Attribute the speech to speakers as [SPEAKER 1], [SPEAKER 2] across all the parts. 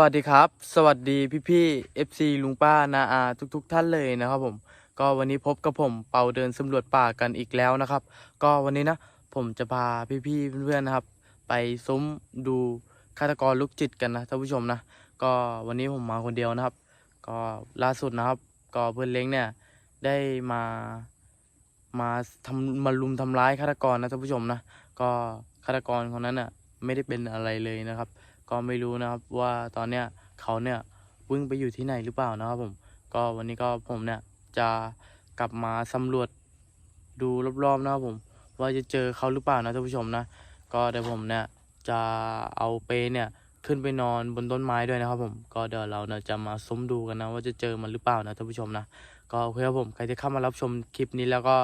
[SPEAKER 1] วัสดีครับ สวัสดีพี่พี่ๆ FC ลุงป้านาอาทุกๆทท่านเลยนะครับผม ก็วันนี้พบกับผมเป่าเดินสำรวจป่ากันอีกแล้วนะครับ ก็วันนี้นะผมจะพาพี่พี่ๆเพื่อนๆนะครับ ไปซุ้มดูฆาตกรลูกจิตกันนะท่านผู้ชมนะ ก็วันนี้ผมมาคนเดียวนะครับ ก็ล่าสุดนะครับ ก็เพื่อนเล้งเนี่ยได้มามาทำมาลุมทำร้ายฆาตกรนะท่านผู้ชมนะ ก็ฆาตกรคนนั้นน่ะไม่ได้เป็นอะไรเลยนะครับ ก็ไม่รู้นะครับว่าตอนเนี้ยเขาเนี่ยวิ่งไปอยู่ที่ไหนหรือเปล่านะครับผม ก็วันนี้ก็ผมเนี่ยจะกลับมาสำรวจดูรอบๆนะครับผม ว่าจะเจอเขาหรือเปล่านะท่านผู้ชมนะ ก็เดี๋ยวผมเนี่ยจะเอาเปเนี่ยขึ้นไปนอนบนต้นไม้ด้วยนะครับผม ก็เดี๋ยวเราเนี่ยจะมาซุ้มดูกันนะว่าจะเจอมันหรือเปล่านะท่านผู้ชมนะ ก็โอเคครับผม ใครที่เข้ามารับชมคลิปนี้แล้วก็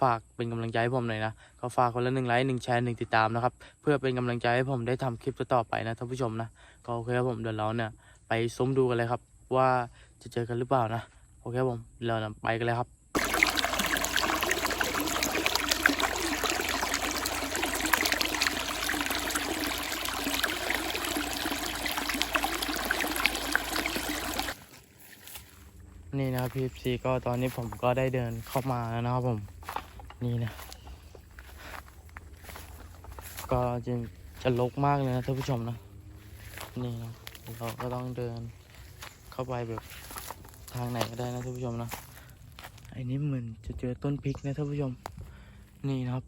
[SPEAKER 1] ฝากเป็นกำลังใจให้ผมหน่อยนะก็ฝากคนละหนึ่งไลค์หนึ่งแชร์หนึ่งติดตามนะครับเพื่อเป็นกำลังใจให้ผมได้ทำคลิปต่อไปนะท่านผู้ชมนะก็โอเคครับผมเดี๋ยวเราเนี่ยไปซุ้มดูกันเลยครับ ว่าจะเจอกันหรือเปล่านะโอเคบผมเราเนี่ยไปกันเลยครับ นี่นะครับพีซีก็ตอนนี้ผมก็ได้เดินเข้ามาแล้วนะครับผมนี่นะ ก็จะจะลกมากเลยนะท่านผู้ชมนะนี่นะเราก็ต้องเดินเข้าไปแบบทางไหนก็ได้นะท่านผู้ชมนะไอ้นี่เหมือนจะเจอต้นพริกนะท่านผู้ชม นี่นะครับ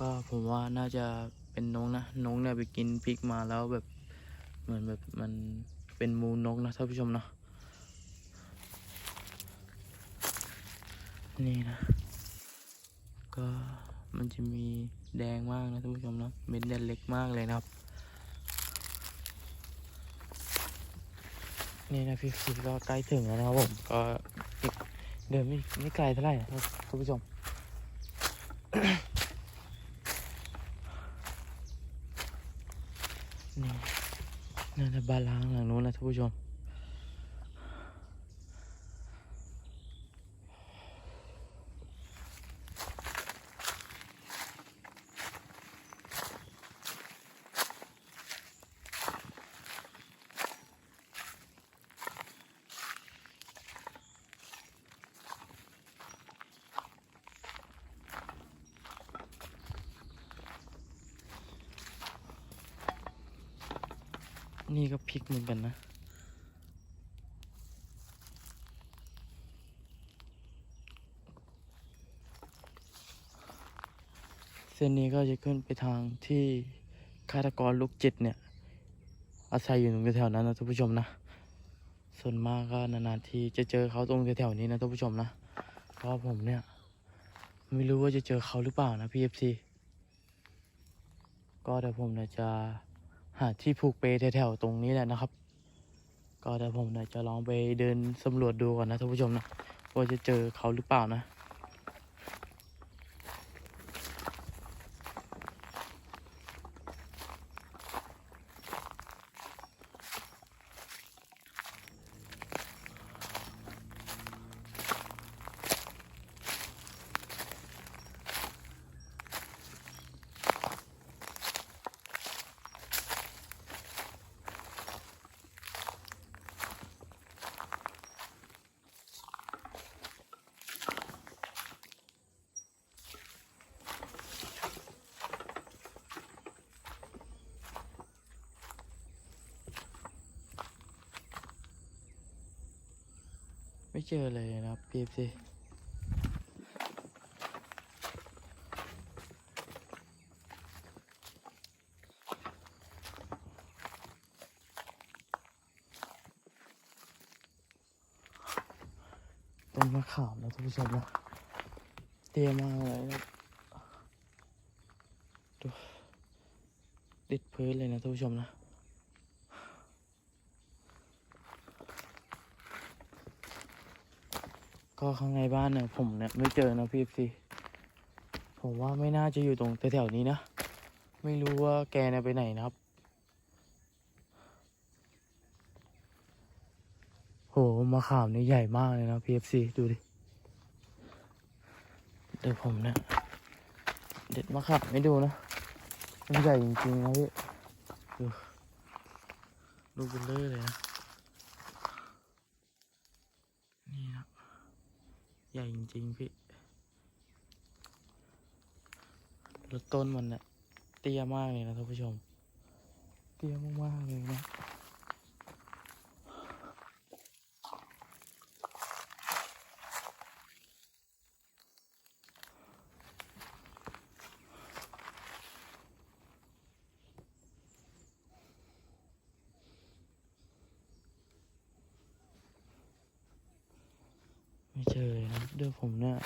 [SPEAKER 1] ก็ผมว่าน่าจะเป็นนกนะนกเนี่ยไปกินพริกมาแล้วแบบเหมือนแบบมัน เป็นมูนกนะท่านผู้ชมเนาะนี่นะ ก็มันจะมีแดงมากนะท่านผู้ชมเนาะเม็ดแดงเล็กมากเลยนะครับ นี่นะพี่ฟิก็ใกล้ถึงแล้วนะครับผมก็อีกเดินไม่ไม่ไกลเท่าไหร่นะท่านผู้ชม นี่นั่นนะ บ้านล้างหลังนู้นนะท่านผู้ชม นี่ก็พลิกเหมือนกันนะ เส้นนี้ก็จะขึ้นไปทางที่ฆาตกรลูกจิตเนี่ย อาศัยอยู่ตรงแถวๆนั้นนะท่านผู้ชมนะ ส่วนมากก็นานๆทีจะเจอเขาตรงแถวๆนี้นะท่านผู้ชมนะ เพราะผมเนี่ย ไม่รู้ว่าจะเจอเขาหรือเปล่านะพีเอฟซีก็เดี๋ยวผมเนี่ยจะ หาที่ผูกเปลแถวๆตรงนี้แหละนะครับ ก็เดี๋ยวผมเนี่ยจะลองไปเดินสำรวจดูก่อนนะท่านผู้ชมนะว่าจะเจอเขาหรือเปล่านะ ไม่เจอเลยนะครับพีเอฟซีต้นมะขามนะท่านผู้ชมนะเตี้ยมากเลยนะดูติดพื้นเลยนะท่านผู้ชมนะ ก็ข้างในบ้านเนี่ยผมเนี่ยไม่เจอนะพี่ซีผมว่าไม่น่าจะอยู่ตรงแถวๆนี้นะ ไม่รู้ว่าแกเนี่ยไปไหนนะครับ โหมะขามนี่ใหญ่มากเลยนะพีเอฟซีดูดิ เดี๋ยวผมเนี่ยเด็ดมะขามไม่ดูนะ มันใหญ่จริงๆนะพี่ ดูลูเบลเลอร์เลยนะ นี่ครับ ใหญ่จริงๆพี่แล้วต้นมันเนี่ยเตี้ยมากเลยนะท่านผู้ชม เตี้ยมากๆเลยนะ เจอเลยนะเดี๋ยวผมเนี่ย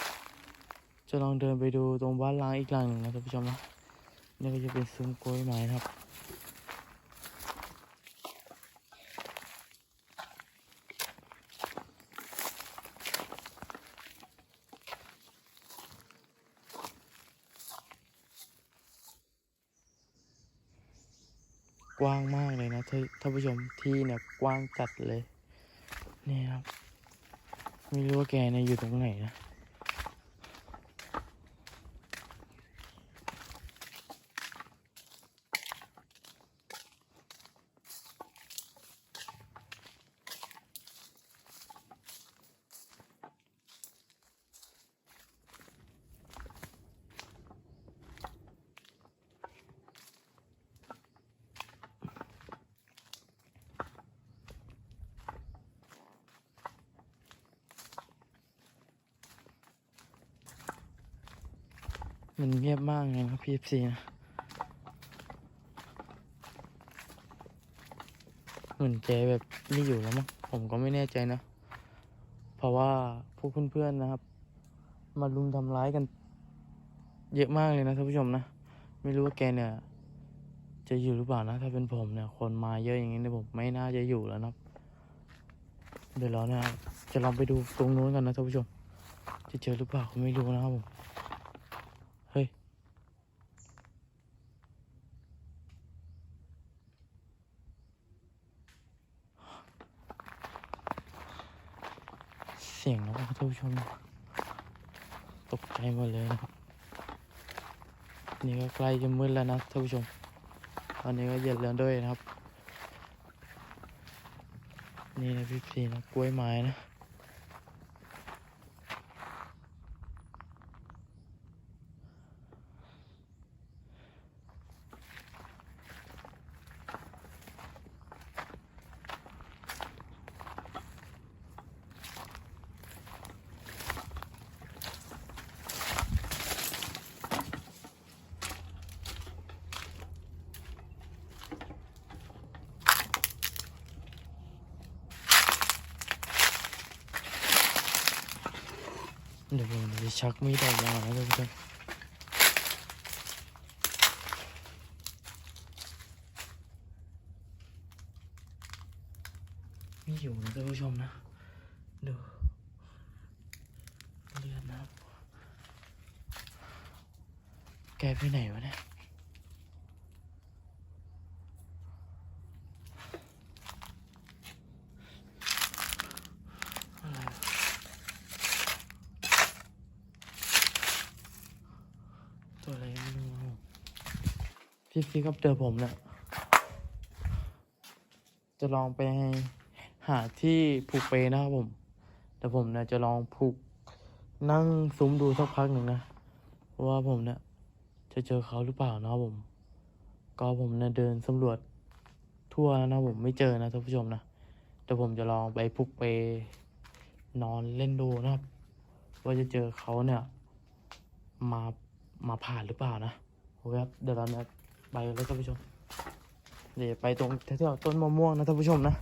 [SPEAKER 1] จะลองเดินไปดูตรงบ้านล้างอีกหลังหนึ่งนะท่านผู้ชมนะนี่ก็จะเป็นซุ้มกล้วยไม้นะครับ กว้างมากเลยนะท่านผู้ชมที่เนี่ยกว้างจัดเลย นี่ครับ ไม่รู้ว่าแกเนี่ยอยู่ตรงไหนนะ มันเงียบมากเลยนะ พีเอฟซีนะเหมือนแกแบบไม่อยู่แล้วมั้งผมก็ไม่แน่ใจนะ เพราะว่าพวกเพื่อนๆนะครับ มาลุมทำร้ายกัน เยอะมากเลยนะท่านผู้ชมนะ ไม่รู้ว่าแกเนี่ย จะอยู่หรือเปล่านะ ถ้าเป็นผมเนี่ย คนมาเยอะอย่างนี้เนี่ยผมไม่น่าจะอยู่แล้วนะครับเดี๋ยวเราเนี่ยจะลองไปดูตรงนู้นกันนะท่านผู้ชม จะเจอหรือเปล่าก็ไม่รู้นะครับผม เสียงนกนะครับท่านผู้ชม ตกใจหมดเลยนะครับ นี่ก็ใกล้จะมืดแล้วนะท่านผู้ชม ตอนนี้ก็เย็นแล้วด้วยนะครับ นี่นะพี่พีนะกล้วยไม้นะ ชักมีดออกมานะท่านมีอยู่นะท่านผู้ชมนะ ดูเลือดนะ แกไปไหนวะเนี่ย อะไรวะ ตัวอะไรไม่รู้ พี่พี่ครับเจอผมเนี่ยจะลองไปหาที่ผูกเปนะครับผม แต่ผมเนี่ยจะลองผูกนั่งซุ้มดูสักพักหนึ่งนะว่าผมเนี่ยจะเจอเขาหรือเปล่านะผม ก็ผมเนี่ยเดินสำรวจทั่วนะผมไม่เจอนะท่านผู้ชมนะแต่ผมจะลองไปผูกเปนอนเล่นดูนะครับ ว่าจะเจอเขาเนี่ย มามาผ่านหรือเปล่านะโอเคครับเดี๋ยวเราเนี่ย ไปเลยท่านผู้ชมเดี๋ยวไปตรงแถวๆต้นมะม่วงนะท่านผู้ชมนะ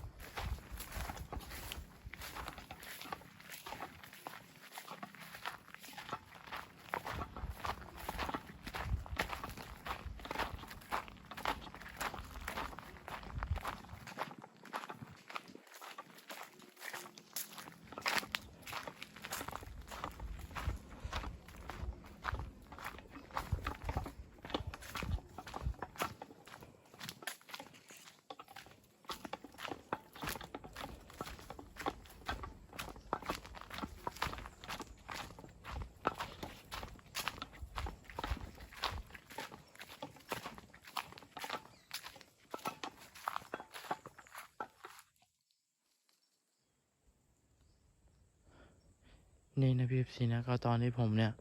[SPEAKER 1] นี่นะพี่ซีนะก็ตอนที่ผมเนี่ย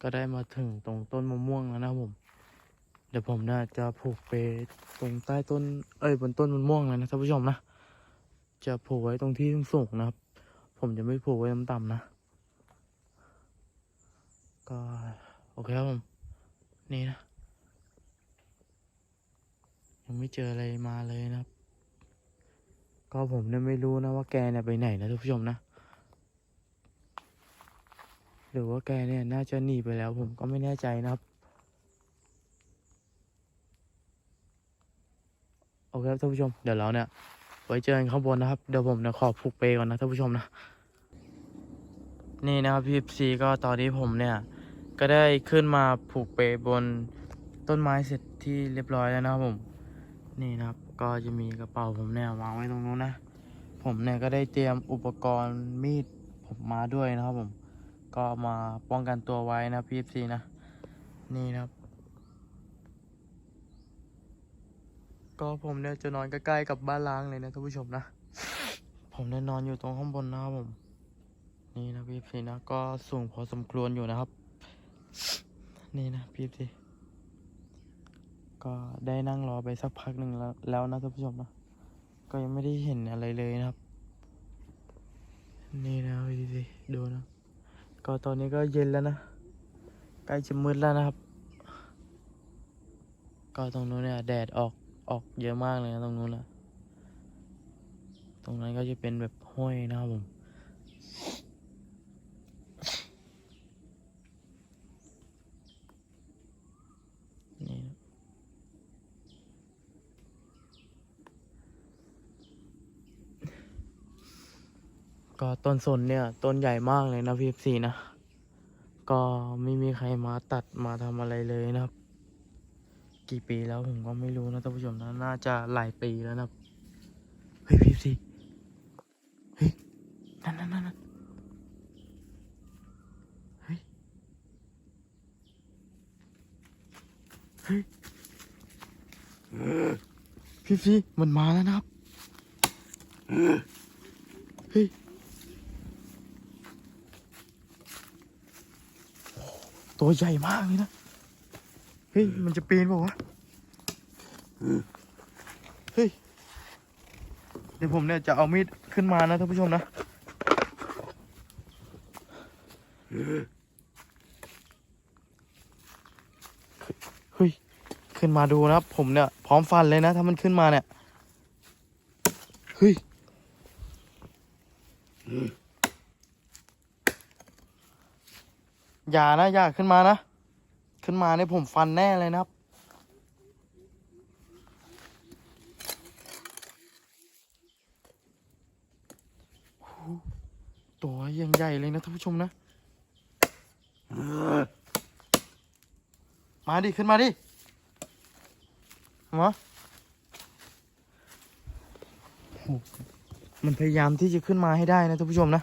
[SPEAKER 1] ก็ได้มาถึงตรงต้นมะม่วงแล้วนะผม เดี๋ยวผมเนี่ยจะผูกเปตรงใต้ต้น เอ้ยบนต้นมะม่วงเลยนะท่านผู้ชมนะ จะผูกไว้ตรงที่สูงนะครับ ผมจะไม่ผูกไว้ต่ำๆนะ ก็โอเคครับผม นี่นะ ยังไม่เจออะไรมาเลยนะครับ ก็ผมเนี่ยไม่รู้นะว่าแกเนี่ยไปไหนนะท่านผู้ชมนะ หรือว่าแกเนี่ยน่าจะหนีไปแล้วผมก็ไม่แน่ใจนะครับ โอเคครับท่านผู้ชม เดี๋ยวเราเนี่ย ไว้เจอกันข้างบนนะครับ เดี๋ยวผมเนี่ยขอผูกเปก่อนนะท่านผู้ชมนะ นี่นะครับพี่ซีก็ตอนนี้ผมเนี่ย ก็ได้ขึ้นมาผูกเปบนต้นไม้เสร็จที่เรียบร้อยแล้วนะครับผม นี่นะครับก็จะมีกระเป๋าผมเนี่ยวางไว้ตรงนู้นนะ ผมเนี่ยก็ได้เตรียมอุปกรณ์มีดผมมาด้วยนะครับผม ก็มาป้องกันตัวไว้นะพี่ซีนะ นี่นะครับ ก็ผมเนี่ยจะนอนใกล้ๆกับบ้านล้างเลยนะท่านผู้ชมนะ ผมเนี่ยนอนอยู่ตรงข้างบนนะครับผม นี่นะพี่ซีนะ ก็สูงพอสมควรอยู่นะครับ นี่นะพี่ซีก็ได้นั่งรอไปสักพักหนึ่งแล้วแล้วนะท่านผู้ชมนะ ก็ยังไม่ได้เห็นอะไรเลยนะครับ นี่นะพี่ซีดูนะ ก็ตอนนี้ก็เย็นแล้วนะ ใกล้จะมืดแล้วนะครับ ก็ตรงนู้นเนี่ยแดดออกออกเยอะมากเลยนะตรงนู้นนะตรงนั้นก็จะเป็นแบบห้วยนะครับผม นี่นะ ก็ต้นสนเนี่ย ต้นใหญ่มากเลยนะพีเอฟซีนะ ก็ไม่มีใครมาตัดมาทำอะไรเลยนะครับ กี่ปีแล้วผมก็ไม่รู้นะท่านผู้ชมนะน่าจะหลายปีแล้วนะครับเฮ้ยพีเอฟซีเฮ้ยนั่นนั่นนั่นนั่นเฮ้ยเฮ้ยพีเอฟซีมันมาแล้วนะครับเฮ้ย ตัวใหญ่มากเลยนะ เฮ้ย มันจะปีนเปล่าวะเฮ้ย เดี๋ยวผมเนี่ยจะเอามีดขึ้นมานะท่านผู้ชมนะ เฮ้ย ขึ้นมาดูนะครับ ผมเนี่ย พร้อมฟันเลยนะ ถ้ามันขึ้นมาเนี่ย เฮ้ย อย่านะอย่าขึ้นมานะ ขึ้นมาเนี่ยผมฟันแน่เลยนะครับ ตัวยังใหญ่เลยนะท่านผู้ชมนะ มาดิ ขึ้นมาดิมามันพยายามที่จะขึ้นมาให้ได้นะท่านผู้ชมนะ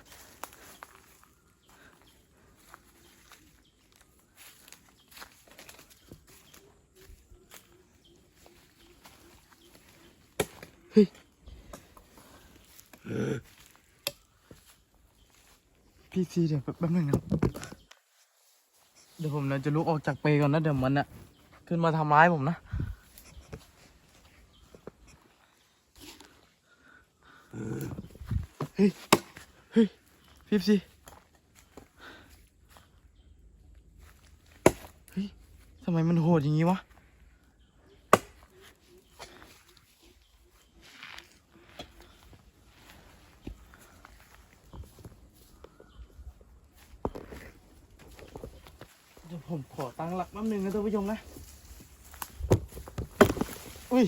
[SPEAKER 1] พี่ซีเดี๋ยวแป๊บนึงนะเดี๋ยวผมนะจะลุกออกจากเปก่อนนะเดี๋ยวมันนะขึ้นมาทำร้ายผมนะเฮ้ยเฮ้ยพี่ซีเฮ้ยทำไมมันโหดอย่างนี้วะ เดี๋ยวผมขอตั้งหลักแป๊บนึงนะท่านผู้ชมนะ อุ้ย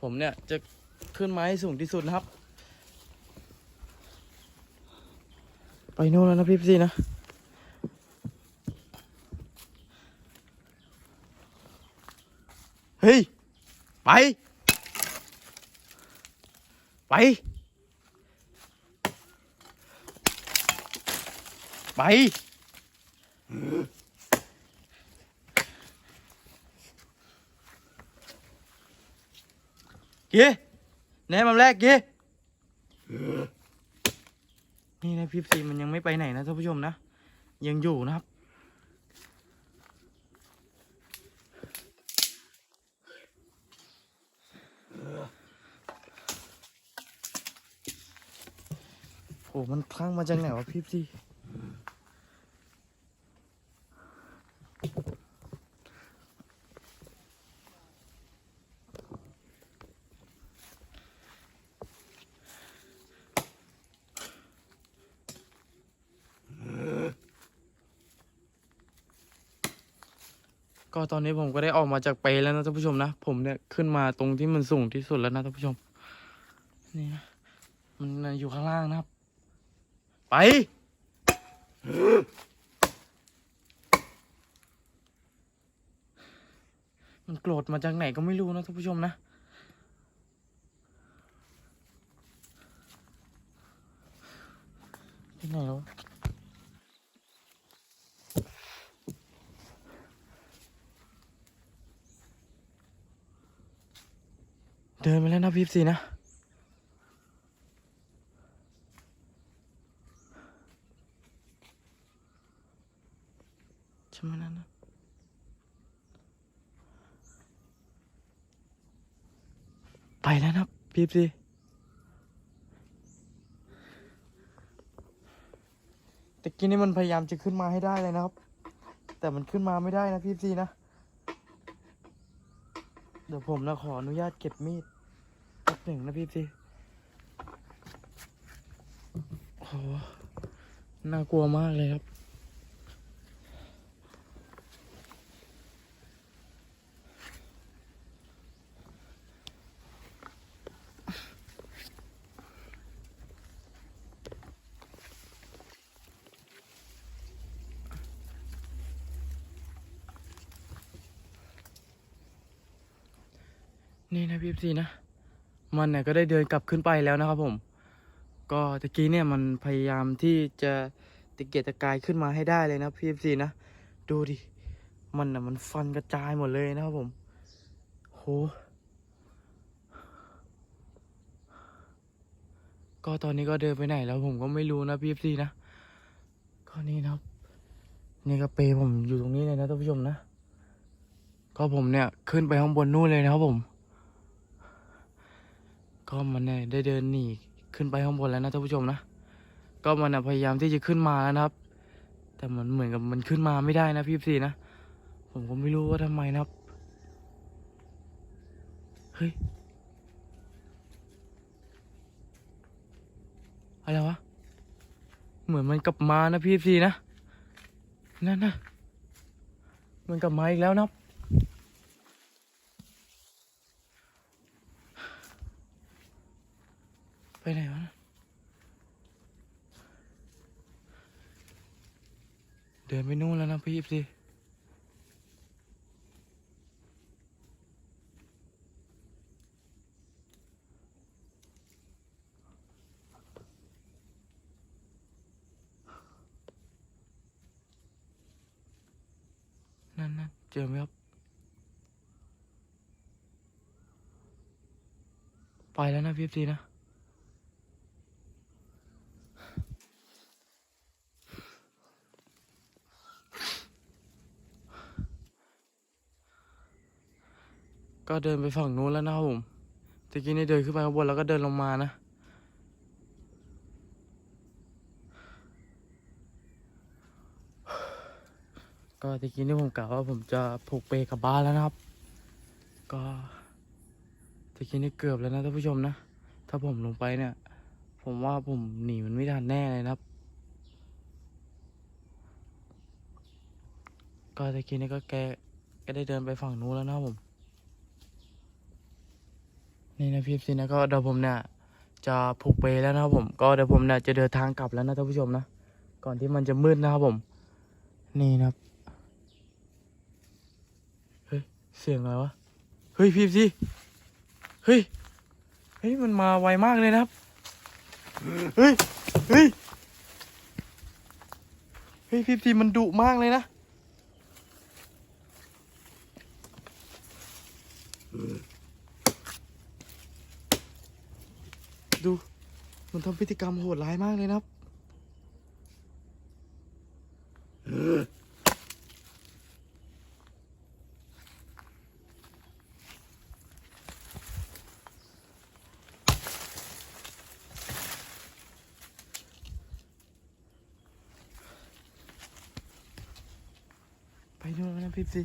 [SPEAKER 1] ผมเนี่ยจะขึ้นมาให้สูงที่สุดนะครับ ไปโน่นแล้วนะพี่พี่นะเฮ้ย ไป ไป ไป กียแนมันแรกเกียนี่นะพี่ซีมันยังไม่ไปไหนนะท่านผู้ชมนะ ยังอยู่นะครับ โอ้มันคลั่งมาจากไหนวะพี่ซี ก็ตอนนี้ผมก็ได้ออกมาจากเปแล้วนะท่านผู้ชมนะ ผมเนี่ยขึ้นมาตรงที่มันสูงที่สุดแล้วนะท่านผู้ชม นี่นะ มันอยู่ข้างล่างนะครับ ไป มันโกรธมาจากไหนก็ไม่รู้นะท่านผู้ชมนะที่ไหนแล้ว เดินไปแล้วนะพีฟซีนะใช่ไหมนั่นนะไปแล้วนะพีฟซีตะกี้นี่มันพยายามจะขึ้นมาให้ได้เลยนะครับ แต่มันขึ้นมาไม่ได้นะพีฟซีนะ เดี๋ยวผมนะขออนุญาตเก็บมีด หนึ่งนะพีฟซีโอ้โหน่ากลัวมากเลยครับนี่นะพี่ซีนะ มันเนี่ยก็ได้เดินกลับขึ้นไปแล้วนะครับผม ก็ตะกี้เนี่ยมันพยายามที่จะตะเกียกตะกายขึ้นมาให้ได้เลยนะพี่ซีนะ ดูดิ มันน่ะมันฟันกระจายหมดเลยนะครับผม โห ก็ตอนนี้ก็เดินไปไหนแล้วผมก็ไม่รู้นะพี่ซีนะ ก็นี่นะครับ นี่ก็เปยผมอยู่ตรงนี้เลยนะท่านผู้ชมนะ ก็ผมเนี่ยขึ้นไปข้างบนนู่นเลยนะครับผม ก็มันเนี่ยได้เดินหนีขึ้นไปข้างบนแล้วนะท่านผู้ชมนะ ก็มันพยายามที่จะขึ้นมาแล้วนะครับ แต่มันเหมือนกับมันขึ้นมาไม่ได้นะพี่สี่นะ ผมก็ไม่รู้ว่าทำไมนะครับ เฮ้ย อะไรวะ เหมือนมันกลับมานะพี่สี่นะ นั่นนะมันกลับมาอีกแล้วนะครับ ไปไหนวะน่ะเดินไปนู่นแล้วนะพี่สินั่นนั่นเจอไหมครับ ไปแล้วนะพี่สินะ ก็เดินไปฝั่งนู้นแล้วนะครับผมตะกี้นี่เดินขึ้นไปข้างบนแล้วก็เดินลงมานะ ก็ตะกี้นี่ผมกะว่าผมจะผูกเปกับบ้านแล้วนะครับ ก็ตะกี้นี่เกือบแล้วนะท่านผู้ชมนะ ถ้าผมลงไปเนี่ย ผมว่าผมหนีมันไม่ทันแน่เลยนะครับ ก็ตะกี้นี่ก็แกก็ได้เดินไปฝั่งนู้นแล้วนะครับผม นี่นะพี่สินะก็เดี๋ยวผมเนี่ยจะผูกเปแล้วนะครับผมก็เดี๋ยวผมเนี่ยจะเดินทางกลับแล้วนะท่านผู้ชมนะก่อนที่มันจะมืดนะครับผม นี่นะครับเฮ้ยเสียงอะไรวะเฮ้ยพี่สิเฮ้ยเฮ้ยมันมาไวมากเลยนะครับเฮ้ยเฮ้ยเฮ้ยพี่สิมันดุมากเลยนะ ดู มันทำพฤติกรรมโหดร้ายมากเลยนะครับ ไปนู่นแล้วนะพี่สิ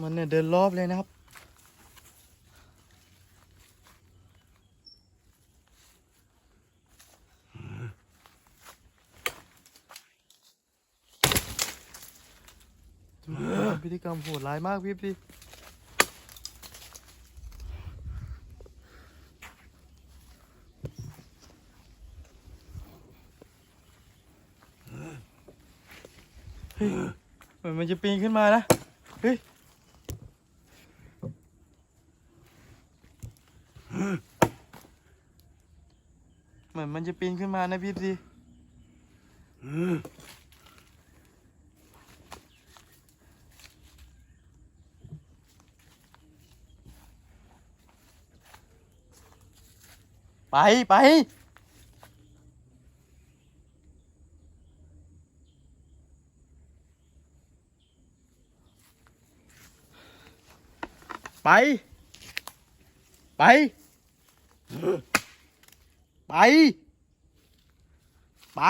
[SPEAKER 1] มันเนี่ยเดินรอบเลยนะครับพฤติกรรมโหดร้ายมากพี่พี่เฮ้ยเหมือนมันจะปีนขึ้นมานะ เฮ้ย เหมือนมัน จะปีนขึ้นมานะพี่สิไปไปไป ไป ไป ไป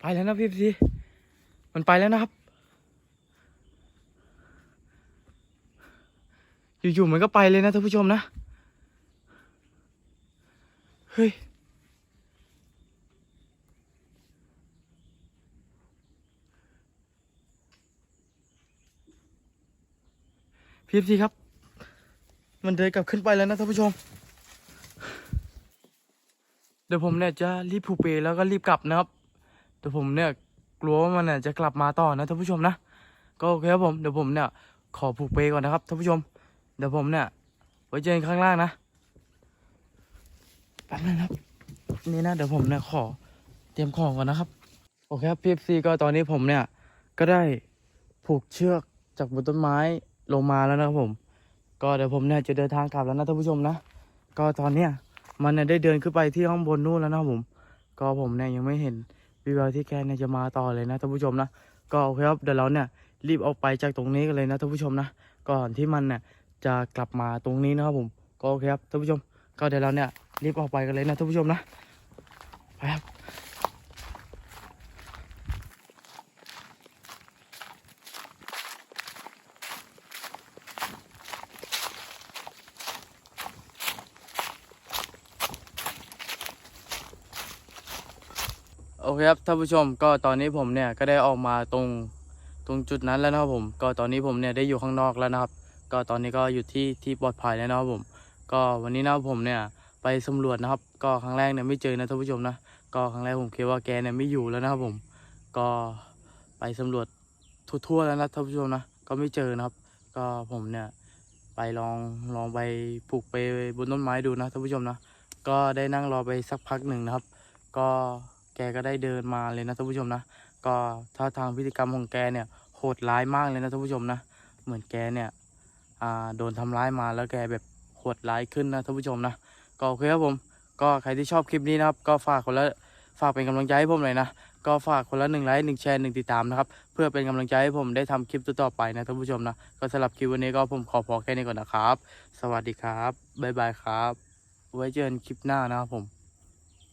[SPEAKER 1] ไปแล้วนะพี่พีมันไปแล้วนะครับ อยู่ๆมันก็ไปเลยนะท่านผู้ชมนะ เฮ้ยพีเอฟซีครับ มันเดินกลับขึ้นไปแล้วนะท่านผู้ชม เดี๋ยวผมเนี่ยจะรีบผูกเปแล้วก็รีบกลับนะครับ เดี๋ยวผมเนี่ยกลัวว่ามันเนี่ยจะกลับมาต่อนะท่านผู้ชมนะ ก็โอเคครับผมเดี๋ยวผมเนี่ยขอผูกเปก่อนนะครับท่านผู้ชม เดี๋ยวผมเนี่ยไว้เจอกันข้างล่างนะแป๊บนึงครับ นี่นะเดี๋ยวผมเนี่ยขอเตรียมของก่อนนะครับ โอเคครับพีเอฟซีก็ตอนนี้ผมเนี่ยก็ได้ผูกเชือกจากบนต้นไม้ลงมาแล้วนะครับผม ก็เดี๋ยวผมเนี่ยจะเดินทางกลับแล้วนะท่านผู้ชมนะ ก็ตอนเนี้ยมันเนี่ยได้เดินขึ้นไปที่ห้องบนนู่นแล้วนะผม ก็ผมเนี่ยยังไม่เห็นวิวที่แกเนี่ยจะมาต่อเลยนะท่านผู้ชมนะ ก็โอเคครับเดี๋ยวเราเนี่ยรีบออกไปจากตรงนี้กันเลยนะท่านผู้ชมนะ ก่อนที่มันเนี่ยจะกลับมาตรงนี้นะครับผม ก็โอเคครับท่านผู้ชม ก็เดี๋ยวเราเนี่ยรีบออกไปกันเลยนะท่านผู้ชมนะ ไปครับ เคครับท่านผู้ชมก็ตอนนี้ผมเนี่ยก็ได้ออกมาตรงตรงจุดนั้นแล้วนะครับผม ก็ตอนนี้ผมเนี่ยได้อยู่ข้างนอกแล้วนะครับ ก็ตอนนี้ก็อยู่ที่ที่ปลอดภัยแล้วนะครับผม ก็วันนี้นะครับผมเนี่ยไปสำรวจนะครับ ก็ครั้งแรกเนี่ยไม่เจอนะท่านผู้ชมนะก็ครั้งแรกผมคิดว่าแกเนี่ยไม่อยู่แล้วนะครับผม ก็ไปสำรวจทั่วๆแล้วนะท่านผู้ชมนะก็ไม่เจอนะครับ ก็ผมเนี่ยไปลองลองไปปลูกไปบนต้นไม้ดูนะท่านผู้ชมนะก็ได้นั่งรอไปสักพักหนึ่งนะครับ ก็ กก็ได้เดินมาเลยนะท่านผู้ชมนะ ก็ท่าทางพฤติกรรมของแกเนี่ยโหดร้ายมากเลยนะท่านผู้ชมนะ เหมือนแกเนี่ยโดนทำร้ายมาแล้วแกแบบโหดร้ายขึ้นนะท่านผู้ชมนะก็โอเคครับผมก็ใครที่ชอบคลิปนี้นะครับ ก็ฝากคนละฝากเป็นกำลังใจให้ผมเลยนะก็ฝากคนละหนึ่งไลค์หนึ่งแชร์หนึ่งติดตามนะครับเพื่อเป็นกำลังใจให้ผมได้ทำคลิปต่อไปนะท่านผู้ชมนะก็สำหรับคลิปวันนี้ก็ผมขอพอแค่นี้ก่อนนะครับ สวัสดีครับบ๊ายบายครับ ไว้เจอกันคลิปหน้านะครับผม